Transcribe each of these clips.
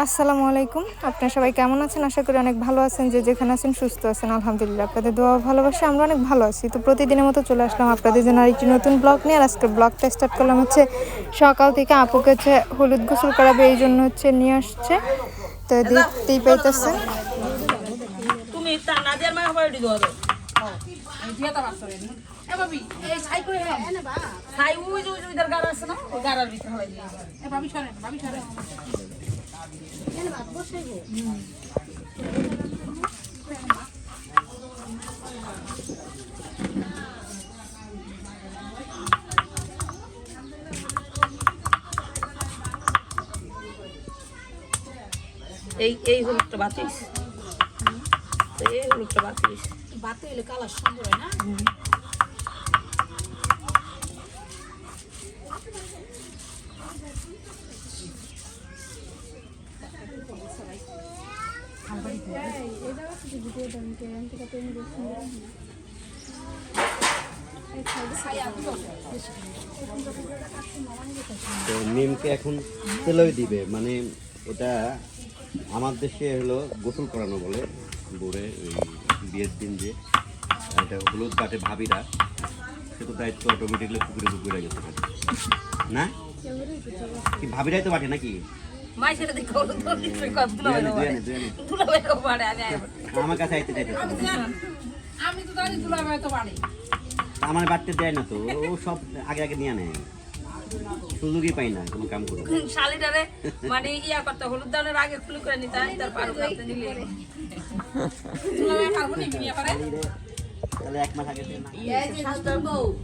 আসসালামু আলাইকুম আপনারা সবাই কেমন আছেন আশা করি অনেক ভালো আছেন যে যেখানে আছেন সুস্থ আছেন আলহামদুলিল্লাহ আপনাদের দোয়া ভালোবাসা আমরা অনেক ভালো আছি তো প্রতিদিনের মতো চলে আসলাম আপনাদের জন্য আরেকটি নতুন ব্লগ নিয়ে আর আজকে ব্লগটা স্টার্ট করলাম হচ্ছে সকাল থেকে আপুকে হচ্ছে হলুদ গোসল করাবে এই জন্য হচ্ছে নিয়ে আসছে তো দেখতেই পাইতেছেন এই এই হলুদটা বাতিস। এই হলুদটা বাতিস। বাতে কালার সুন্দর হয় না? তো নিমকে এখন তেলই দিবে মানে এটা আমার দেশে হলো গোসল করানো বলে বোরে ওই বিয়ের দিন যে এটা হলুদ কাটে ভাবিরা, সে তো দায়িত্ব অটোমেটিকলি পুকুরে পুকুরে গেছে। না? কি ভাবিরাই তো বাটে নাকি? মাই দেখে দুলা। বাড়ে আমি আমার কাছে আইতে চাইতে আমি তো জানি দুলা ভাই তো বাড়ি আমার বাড়তে দেয় না তো ও সব আগে আগে নিয়ে নেয় সুযোগই পাই না কোনো কাম শালিটারে মানে ইয়া করতে হলুদ দানের আগে খুলি করে নিতে হয় তারপর করতে নিলে দুলা ভাই পারব নি বিয়ে করে তাহলে এক মাস আগে স্বাস্থ্য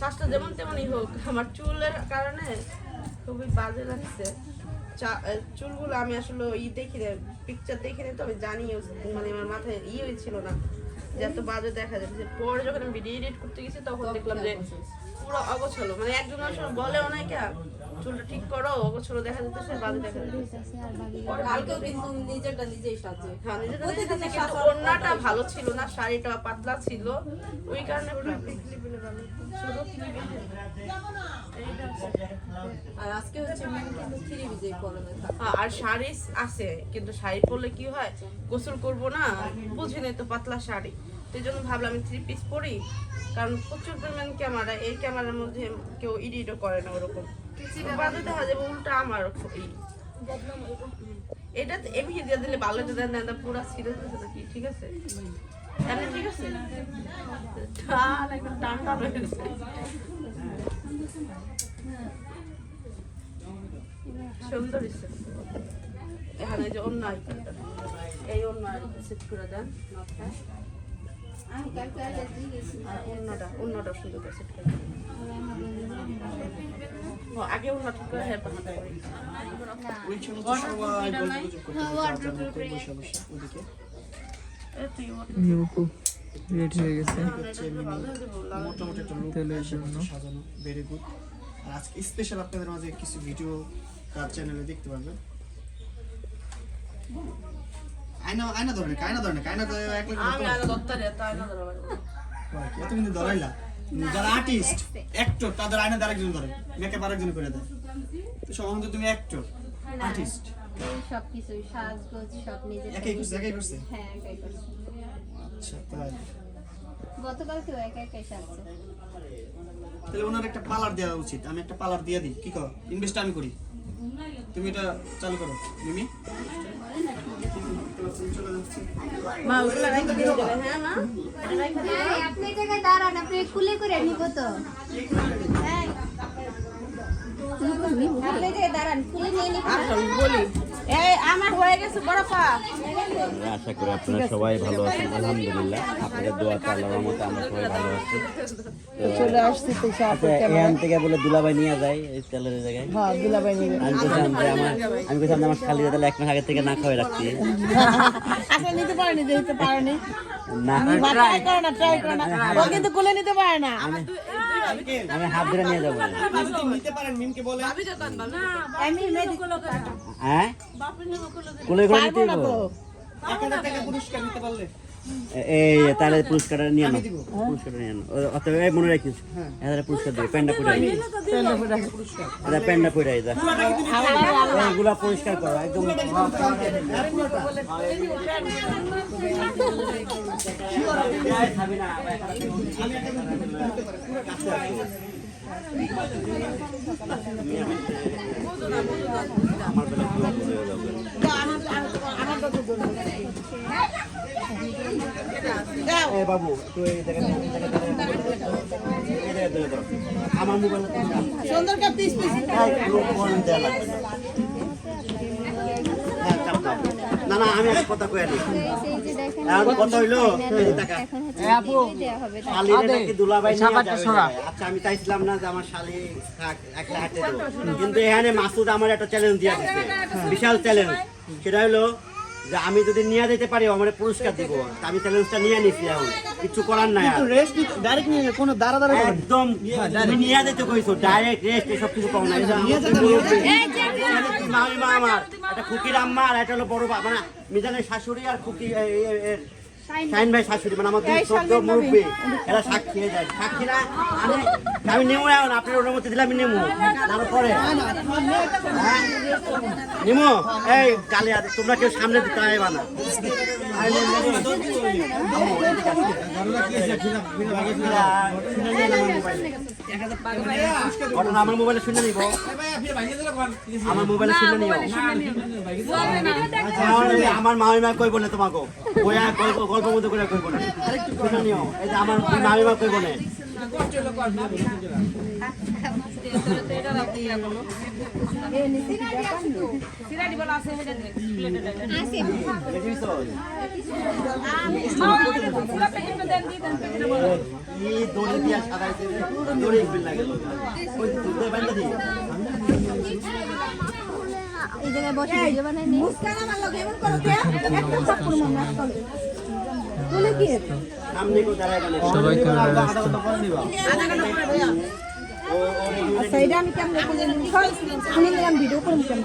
স্বাস্থ্য যেমন তেমনই হোক আমার চুলের কারণে খুবই বাজে লাগছে চুলগুলো আমি আসলে ই দেখি পিকচার দেখি নি তো আমি জানি মানে আমার মাথায় ই হয়েছিল না। যে এত বাজে দেখা যাচ্ছে পরে যখন আমি ভিডিও এডিট করতে গেছি তখন দেখলাম যে পুরো অগোছালো। মানে একজন আসলে বলেও না কে চুলটা ঠিক করো দেখা বাজে দেখা যাচ্ছে কালকেও কিন্তু নিজেরটা নিজেই সাজে। হ্যাঁ, নিজেরটা দেখে কিন্তু ওড়নাটা ভালো ছিল না শাড়িটা পাতলা ছিল। ওই কারণে। আর হ্যাঁ, আর শাড়ি আছে কিন্তু শাড়ি পরলে কি হয়? গোসল করব না বুঝে নেই তো পাতলা শাড়ি। এই জন্য ভাবলাম আমি থ্রি পিস পরি কারণ প্রচুর পরিমাণ ক্যামেরা এই ক্যামেরার মধ্যে কেউ এডিটও করে না ওরকম। বাজে দেখা যাবে উল্টা আমার। এটা এমনি দিয়ে দিলে ভালো দেন না পুরা সিরিয়াস নাকি, ঠিক আছে? তাহলে ঠিক আছে টান সুন্দর অন্য এই অন্য সেট করে দেন মাথায় আর অন্যটা অন্যটা সুন্দর করে করে দেন। ও, আগে ঠিক করে হেয়ার পাঠাতে করি রেডি হয়ে গেছে মোটামুটি একটা look তেলের জন্য। সাজানো ভেরি গুড আর আজকে স্পেশাল আপনাদের মাঝে কিছু ভিডিও তার চ্যানেলে দেখতে পারবেন আয়না আয়না ধরে আয়না ধরে আয়না ধরে এক লাখ আমি আগে দত্তারে তাই না ধরো এত কিন্তু ধরাইলা যারা আর্টিস্ট অ্যাক্টর তাদের আয়না দিয়ে আরেকজন ধরে মেকআপ আরেকজন করে দেয়। তো সম্ভবত তুমি অ্যাক্টর আর্টিস্ট সবকিছু সাজগোজ সব নিজে একাই করছে একাই করছে? হ্যাঁ একাই করছে। আচ্ছা তাই। গতকালকেও একা একাই সাজছে। তাহলে ওনার একটা পার্লার দেওয়া উচিত। আমি একটা পার্লার দিয়ে দিই। কি কর? ইনভেস্ট আমি করি। তুমি এটা চালু করো। মিমি? মা ওগুলো রেখে দিয়ে দেবে হ্যাঁ মা। আপনি এই জায়গায় দাঁড়ান আপনি কুলে করে নিব তো। হ্যাঁ আপনি দাঁড়ান কুলে নিয়ে নিব। হয়ে আশা করি আপনারা সবাই ভালো আছেন। আলহামদুলিল্লাহ আপনাদের দোয়াতে আল্লাহর রহমতে আমরা সবাই ভালো আছি। চলে আসছি তো এখান থেকে বলে দুলাভাই নিয়ে যায় এই তেলের জায়গায়। হ্যাঁ দুলাভাই নিয়ে আমি বলছিলাম যে আমার আমি বলছিলাম আমার খালি তাহলে এক মাস আগে থেকে না খাওয়াই রাখছি। আসলে নিতে পারেনি যেতে পারেনি। না। ট্রাই করো না ট্রাই করো না। ও কিন্তু কুলে নিতে পারে না। আমি হাত ধরে নিয়ে যাব নিতে পারেন মিমকে বলে আমি হ্যাঁ? এক হাজার নিতে এই তাহলে পুরস্কারটা নিয়ে আনো। পুরস্কারটা নিয়ে আনো। ও- অতএব এই মনে রাখিস। এদের পুরস্কার দেবে প্যান্ডা পরে এটা প্যান্ডা পরে এটা এইগুলা পরিষ্কার করো একদম। হয়ে। বাবু। আমার মোবাইল সুন্দর করে পিস পিস দেওয়া লাগবে না। হ্যাঁ, চাপ দাও। না না আমি একটা কথা কইয়া নিই এই যে দেখেন এখন কথা হইল। শালিরে নাকি দুলাভাই। আচ্ছা আমি চাইছিলাম না যে আমার শালি থাক একলা হাঁটে কিন্তু এখানে মাসুদ আমার একটা চ্যালেঞ্জ দিয়ে বিশাল চ্যালেঞ্জ সেটা হলো যে আমি যদি নিয়ে যেতে পারি আমার পুরস্কার দিব। তা আমি চ্যালেঞ্জটা নিয়ে নিছি এখন। কিছু করার নাই রেস্ট ডাইরেক্ট নিয়ে কোনো দাঁড়া দাঁড়া একদম তুমি নিয়ে যেতে কইছো ডাইরেক্ট রেস্ট এসব কিছু পাও না। আমার মামি মা আমার এটা খুকির আম্মা আর এটা হলো বড় বাবা মানে মিজানের শাশুড়ি আর খুকি শাহিন ভাই শাশুড়ি মানে আমার দুই শব্দ মুরব্বী। এরা সাক্ষী হয়ে যায়। সাক্ষীরা আমি আমি নেমু এখন আপনার অনুমতি দিলে আমি নেমু। তারপরে হ্যাঁ? নিমু। এই কালে তোমরা কেউ সামনে দিতে আইবা না। আমার মোবাইলে। শুনে নিব। আমার মোবাইলে শুনে নিও আমার- মামিমা কইব না তোমাকে। গল্প মতো করে কইব না। শুনে নিও। এই যে আমার মামিমা কইব না। দড়ি দিয়া সাদাইতে দড়ি বিল লাগে ওই দুধে সামনে কো দাঁড়ায় সবাই ক্যামেরা আচ্ছা এটা আমি কেমন করে আমি নিলাম ভিডিও করব কেমন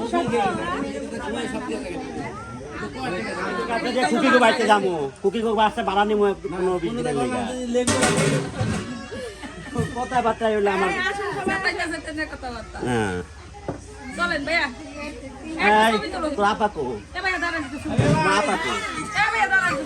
কুকি কো বাইতে যামু কুকি কো বাসা বাড়া নিমু কোনো বিশ দিনের লাগা। কথা বার্তা হইল আমার কথাবার্তা। হ্যাঁ। চলেন ভাইয়া। এই তো আপা এ ভাইয়া দাঁড়ান একটু শুনুন। মা এ ভাইয়া দাঁড়ান একটু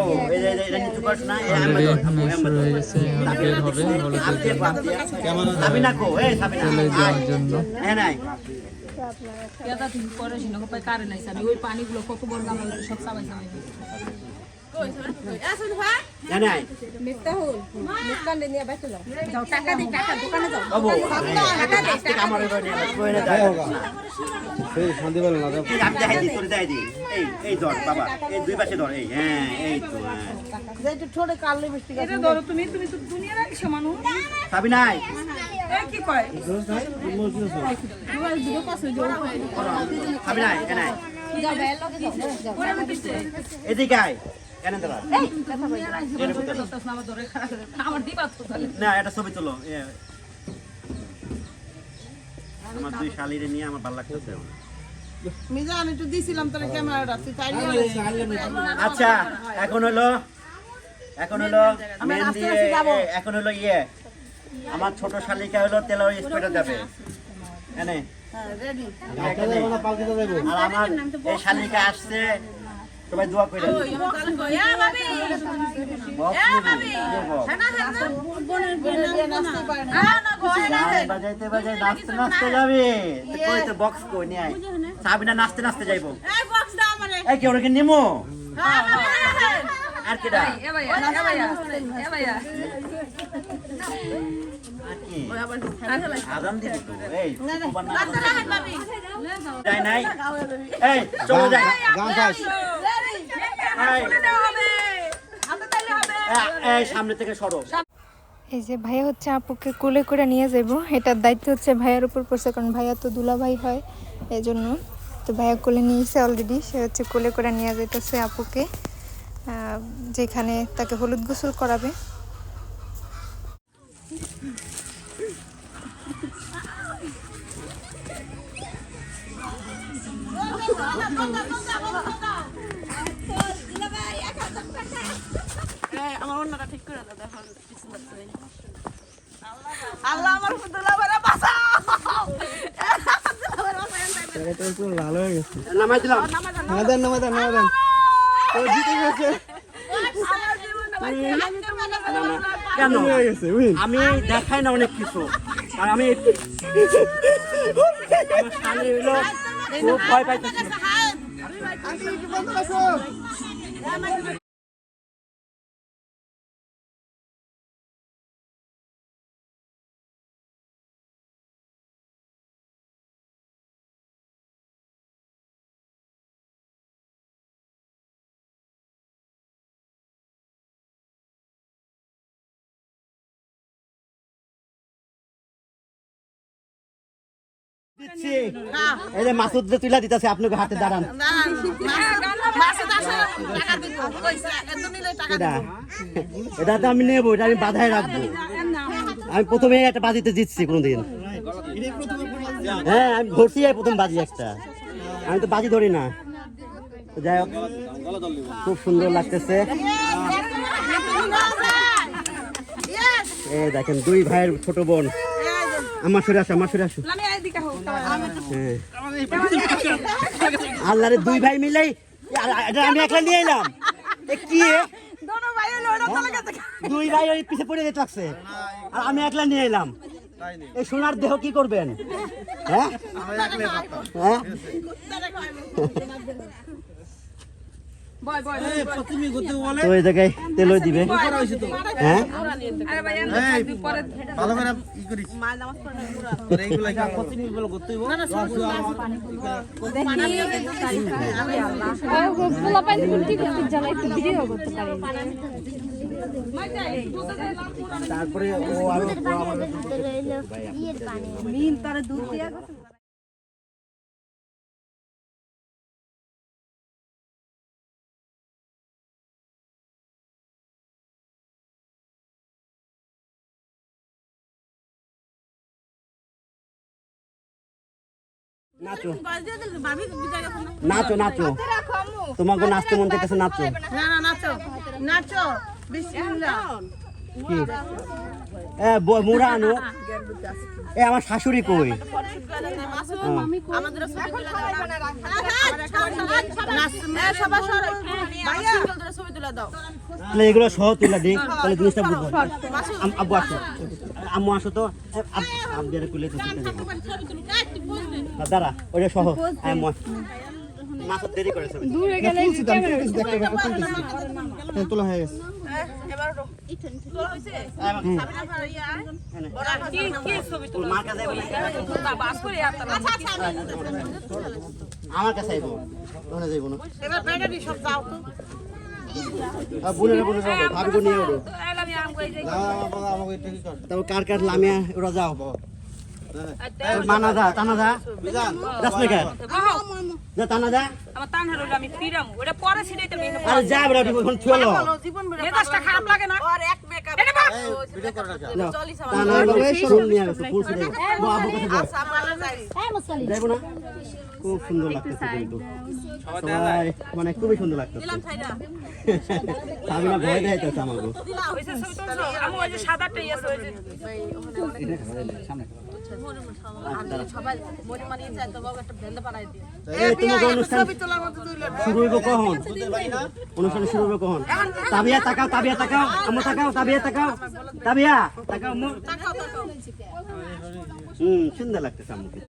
ও এই যে এটা নিতে পারছ না এই অলরেডি আমরা এখানে শুরু গেছে বের হবে হলুদের সাবিনা কো এই সাবিনা তেলে দেওয়ার জন্য। নাই। পেয়াদা তুমি করে সিনো পাই কারে নাই সাবি। ওই পানিগুলো কত বড় গাম সব সাবাই সাবাই কি কয়? দিছে এদিকে আমার ধরে খারাপ করে। আমার দিবা তো তাহলে। না এটা ছবি তোলো আমার দুই শালিরে নিয়ে আমার ভালো লাগতেছে। মিজান একটু দিছিলাম তোর ক্যামেরাটা তুই তাই আচ্ছা এখন হলো এখন হলো মেহেন্দি এখন হলো ইয়ে। আমার ছোট শালিকা হলো তেল স্পিডে যাবে। এনে। আর আমার এই শালিকা আসছে সবাই দোয়া করে বাজাইতে বাজাই নাচতে নাচতে যাবে কই তো বক্স কই নিয়ে আয় সাবিনা নাচতে নাচতে যাইবো এই কি ওরকে নিমো আর কেডা এ ভাইয়া এ ভাইয়া এ ভাইয়া আর কি আজান দিবি তো এই তোমার নাম যায় নাই এই চলে যায় গান গাইস এই, এই, এই সামনে থেকে সরো। এই যে ভাইয়া হচ্ছে আপুকে কোলে করে নিয়ে যাব এটার দায়িত্ব হচ্ছে ভাইয়ার উপর পড়ছে কারণ ভাইয়া তো দুলা ভাই হয় এই জন্য তো ভাইয়া কোলে নিয়েছে অলরেডি সে হচ্ছে কোলে করে নিয়ে যেতেছে আপুকে। যেখানে তাকে হলুদ গোসল করাবে। অন্যটা ঠিক করে দাও দেখো কিছু লাগছে আল্লাহ আমার দুলাভাইরা বাঁচাও। এটা লাল হয়ে গেছে নামাই দিলাম ও জিতে গেছে। কেন? আমি দেখাই না অনেক কিছু। আর আমি ভয় পাইতেছি। দিচ্ছি। এই যে মাসুদ যে তুলা দিতেছে আপনাকে হাতে দাঁড়ান। এটা এটা তো আমি নেব এটা আমি বাধায় রাখব। আমি প্রথমে একটা বাজিতে জিতছি কোনোদিন। হ্যাঁ আমি ধরছি প্রথম বাজি একটা। আমি তো বাজি ধরি না। যাই হোক খুব সুন্দর লাগতেছে। এই দেখেন দুই ভাইয়ের ছোট বোন। আমার সরে আসো আমার সরে আসো। হ্যাঁ। আল্লাহরে দুই ভাই মিলেই আমি একলা নিয়ে এলাম। কি দুই ভাই ওই পিছে পড়ে যেতে লাগছে। আর আমি একলা নিয়ে এলাম। এই সোনার দেহ কি করবেন? হ্যাঁ? হ্যাঁ? তো এই জায়গায় তেলও দিবে। হ্যাঁ? ভালো করে ই করিস। তোর নাচো। নাচো নাচো। তোমাকে নাচতে মন চাইতেছে নাচো। না। না নাচো। নাচো। বিসমিল্লাহ মুড়া আনো। এ আমার শাশুড়ি কই? আমাদের ছবি তুলে দাও না সবাই সরো ভাইয়া ছবি তুলে দাও তাহলে এগুলো সহ তুলে দিই তাহলে জিনিসটা বুঝব। আব্বু আসো। আম্মু আসো তো। এর কুলে তো দাঁড়া ওটা সহ। মাসুদ দেরি করে ছবি তুলতে। তোলা হয়ে গেছে। আমার কাছে আইবো ওখানে যাইবো না এবার ব্যাটারি সব দাও তো আম করে কর লামিয়া ওরা যাও। মানা দা টানা দা বিজান যাস না কে দা আমার তান হলো আমি ফিরাম ওটা পরে ছিড়াইতে মেয়ে আরে যা বড় ওখানে চলো জীবন বেড়ে মেজাজটা খারাপ লাগে না? আর এক মেকআপ এই ভিডিও করে রাখা যাও টানা ফুল নিয়ে গেছে ফুল ছিড়ে বো আবু কাছে বল সাবালে যাই। হ্যাঁ মুসলি যাইবো না? খুব সুন্দর লাগতেছে কিন্তু। সবাই মানে খুবই সুন্দর লাগতেছে। সাবিনা ভয় দেখাইতেছে আমাকে। ওইসব ছবি তুলছো? শুরু হইব কখন অনুষ্ঠান শুরু হইব কখন তাবিয়া তাকাও তাবিয়া তাকাও। আম্মু তাকাও তাবিয়া তাকাও। তাবিয়া তাকাও হুম সুন্দর লাগতেছে আম্মুকে